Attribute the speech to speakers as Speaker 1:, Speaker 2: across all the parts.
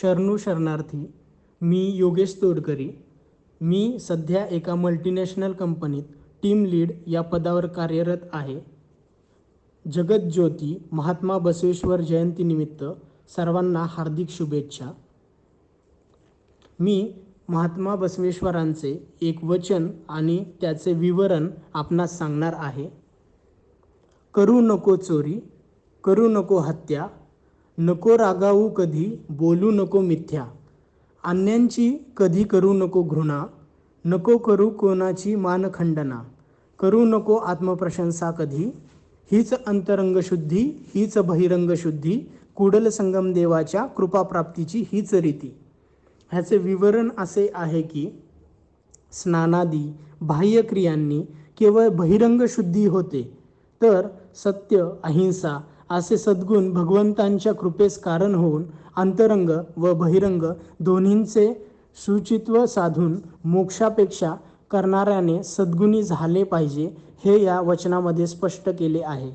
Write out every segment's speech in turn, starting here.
Speaker 1: शरणू शरणार्थी मी योगेश तोडकरी मी सध्या एका मल्टीनॅशनल कंपनीत टीम लीड या पदावर कार्यरत आहे. जगतज्योती महात्मा बसवेश्वर जयंतीनिमित्त सर्वांना हार्दिक शुभेच्छा. मी महात्मा बसवेश्वरांचे एक वचन आणि त्याचे विवरण आपणास सांगणार आहे. करू नको चोरी करू नको हत्या नको रागावू कधी बोलू नको मिथ्या. अन्यांची कधी करू नको घृणा नको करू कोणाची मानखंडना करू नको आत्मप्रशंसा कधी. हीच अंतरंगशुद्धी हीच बहिरंगशुद्धी कुडल संगम देवाच्या कृपाप्राप्तीची हीच रीती. ह्याचे विवरण असे आहे की स्नानादी बाह्यक्रियांनी केवळ बहिरंग शुद्धी होते तर सत्य अहिंसा असे सद्गुण भगवंतांच्या कृपेस कारण होऊन अंतरंग व बहिरंग दोन्हींचे सुचित्व साधून मोक्षापेक्षा करणाऱ्याने सद्गुणी झाले पाहिजे हे या वचनामध्ये स्पष्ट केले आहे.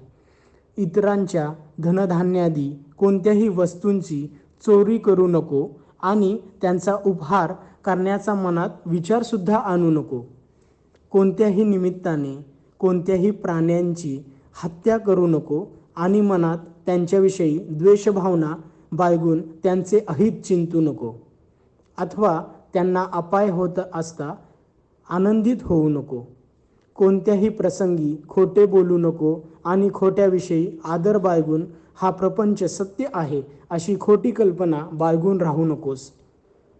Speaker 1: इतरांच्या धनधान्यादी कोणत्याही वस्तूंची चोरी करू नको आणि त्यांचा उपहार करण्याचा मनात विचारसुद्धा आणू नको. कोणत्याही निमित्ताने कोणत्याही प्राण्यांची हत्या करू नको आणि मनात त्यांच्याविषयी द्वेषभावना बाळगून त्यांचे अहित चिंतू नको. अथवा त्यांना अपाय होत असता आनंदित होऊ नको. कोणत्याही प्रसंगी खोटे बोलू नको आणि खोट्याविषयी आदर बाळगून हा प्रपंच सत्य आहे अशी खोटी कल्पना बाळगून राहू नकोस.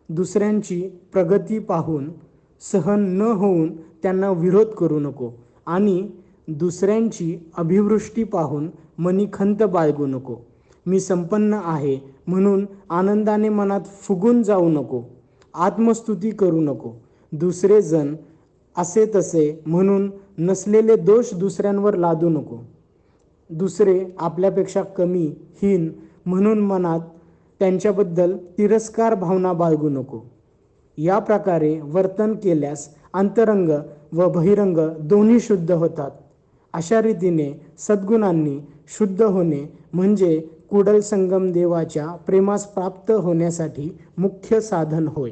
Speaker 1: दुसऱ्यांची प्रगती पाहून सहन न होऊन त्यांना विरोध करू नको आणि दुसऱ्यांची अभिवृष्टी पाहून मनी खंत बाळगू नको. मी संपन्न आहे म्हणून आनंदाने मनात फुगून जाऊ नको. आत्मस्तुती करू नको. दुसरे जण असे तसे म्हणून नसलेले दोष दुसऱ्यांवर लादू नको. दुसरे आपल्यापेक्षा कमी हीन म्हणून मनात त्यांच्याबद्दल तिरस्कार भावना बाळगू नको. या प्रकारे वर्तन केल्यास अंतरंग व बहिरंग दोन्ही शुद्ध होतात. अशा रीतीने सद्गुणांनी शुद्ध होणे म्हणजे कुडल संगम देवाच्या प्रेमास प्राप्त होण्यासाठी मुख्य साधन होय.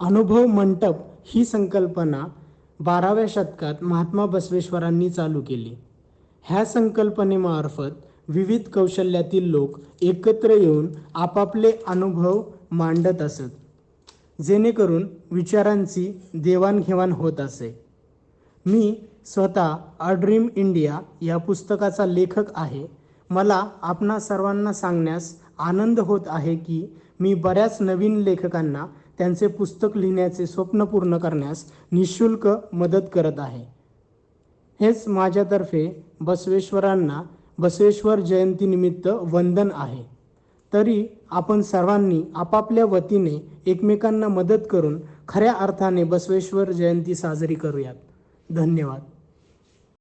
Speaker 1: अनुभव मंटप ही संकल्पना बाराव्या शतकात महात्मा बसवेश्वरांनी चालू केली. ह्या संकल्पनेमार्फत विविध कौशल्यातील लोक एकत्र येऊन आपापले अनुभव मांडत असत. जेणेकरून विचारांची देवाणघेवाण होत असे. मी स्वतः अ ड्रीम इंडिया या पुस्तकाचा लेखक आहे. मला आपणा सर्वांना सांगण्यास आनंद होत आहे की मी बऱ्याच नवीन लेखकांना त्यांचे पुस्तक लिहिण्याचे स्वप्न पूर्ण करण्यास निशुल्क मदत करत आहे. हेच माझ्यातर्फे बसवेश्वरांना बसवेश्वर जयंतीनिमित्त वंदन आहे. तरी आपण सर्वांनी आपापल्या वतीने एकमेकांना मदत करून खऱ्या अर्थाने बसवेश्वर जयंती साजरी करूयात. धन्यवाद.